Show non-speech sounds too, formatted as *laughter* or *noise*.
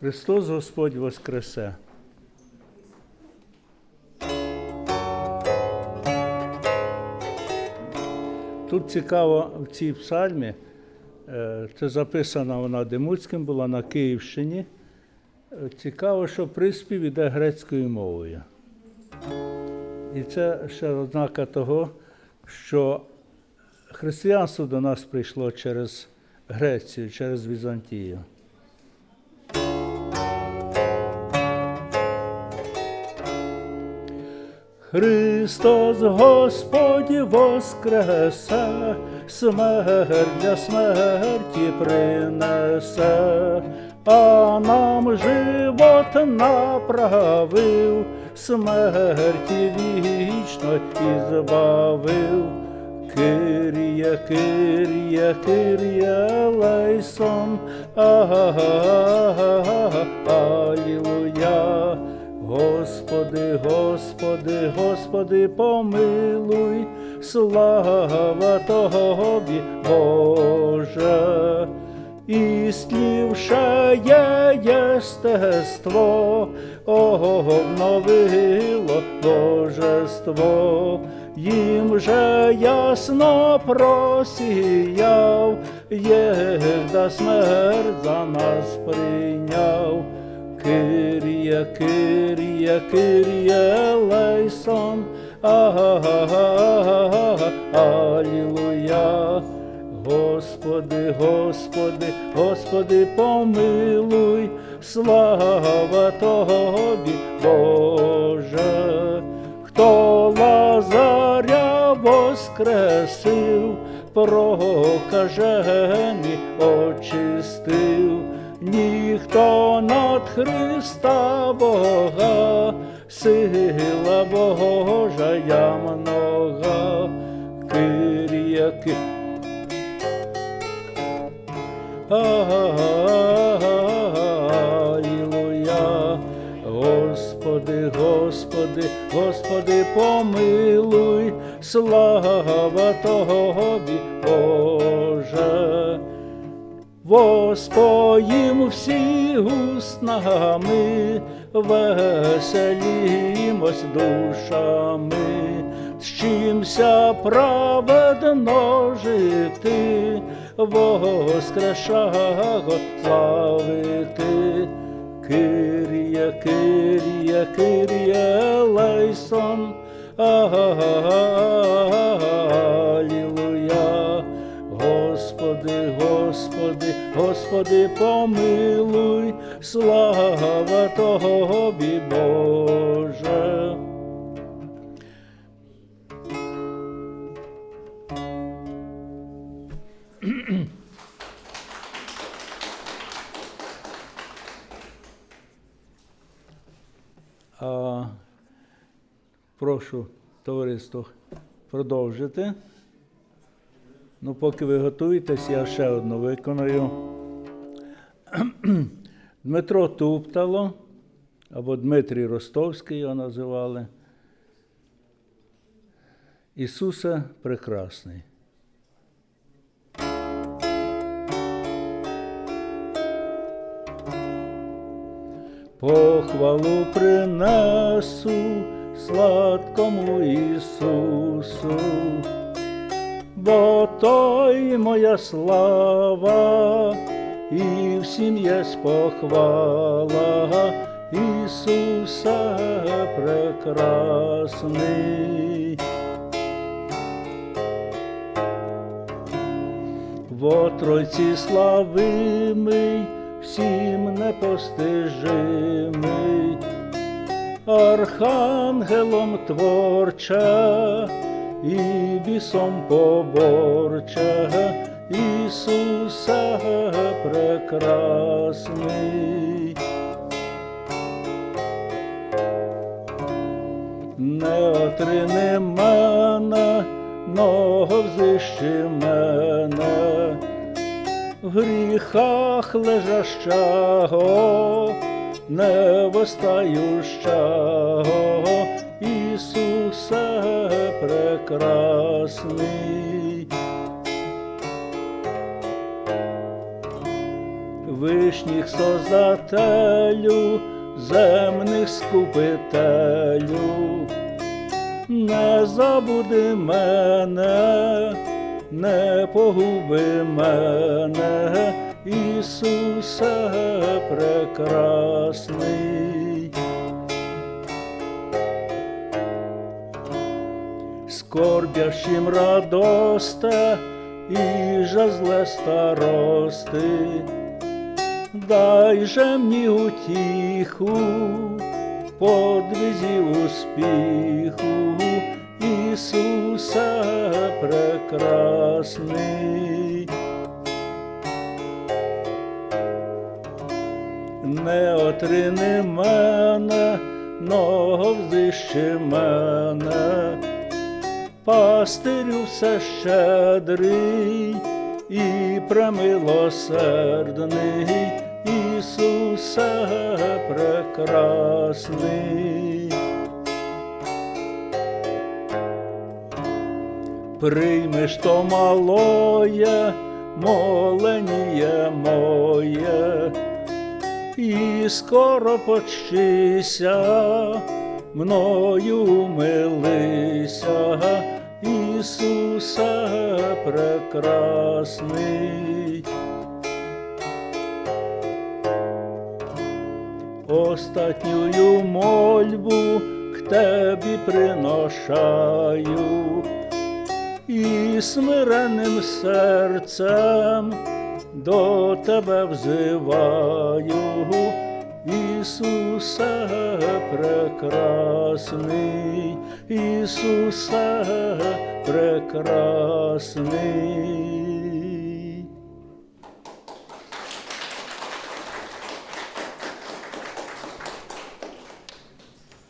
Христос Господь Воскресе! Тут цікаво в цій псальмі, е, це записана вона Демуцьким, була на Київщині. Е, Цікаво, що приспів іде грецькою мовою. І це ще ознака того, що християнство до нас прийшло через Грецію, через Візантію. Христос Господь воскресе, смерть для смерті принесе, а нам живот направив, смерті вічно і збавив. Кирія, Кирія, Кирія, Лейсон, Алілуя. Господи, Господи, Господи, помилуй, слава Тобі, Боже. Істлівше є єстество, обновило божество, їм же ясно просіяв, єда смерть за нас прийняв. Кирія, Кирія, Кирія, Лейсон, Алілуя. Господи, Господи, Господи, помилуй, слава Тобі, Боже. Хто Лазаря воскресив, прокажені очистив, ніхто над Христа Бога, сила Божа я много. Алілуя. Господи, Господи, Господи, помилуй, слава Боже. Воспоїм всі уснами, веселімось душами, з чимся праведно жити, воскрешаго славити. Кирія, Кирія, Кирія, Лейсон, Алілуя. Господи, помилуй, слава Тобі, Боже. А, прошу товариство продовжити. Ну, поки ви готуєтесь, я ще одну виконую. *clears throat* Дмитро Туптало, або Дмитрій Ростовський його називали. Ісусе прекрасний. Похвалу принесу сладкому Ісусу, бо той моя слава, і всім є похвала Ісуса прекрасний. В Тройці славимий, всім непостижимий, архангелом творча і бісом поборча, Ісуса прекрасний. Не отрини мене, но взищи мене, в гріхах лежащого, не востающого, Ісусе прекрасний. Вишніх создателю, земних скупителю, не забуди мене, не погуби мене, Ісусе прекрасний. Скорбящим радосте і жазле старости, дай же мені утіху, подвизі успіху, Ісусе прекрасний. Не отрини мене, но взищи мене, пастирю все щедрий і премилосердний, Ісусе прекрасний. Приймеш то малоє, моленіє моє, і скоро почтися, мною милися, Ісусе прекрасний. Остатнюю мольбу к Тебі приношаю, і смиренним серцем до Тебе взиваю, Ісусе прекрасний, Ісусе прекрасний.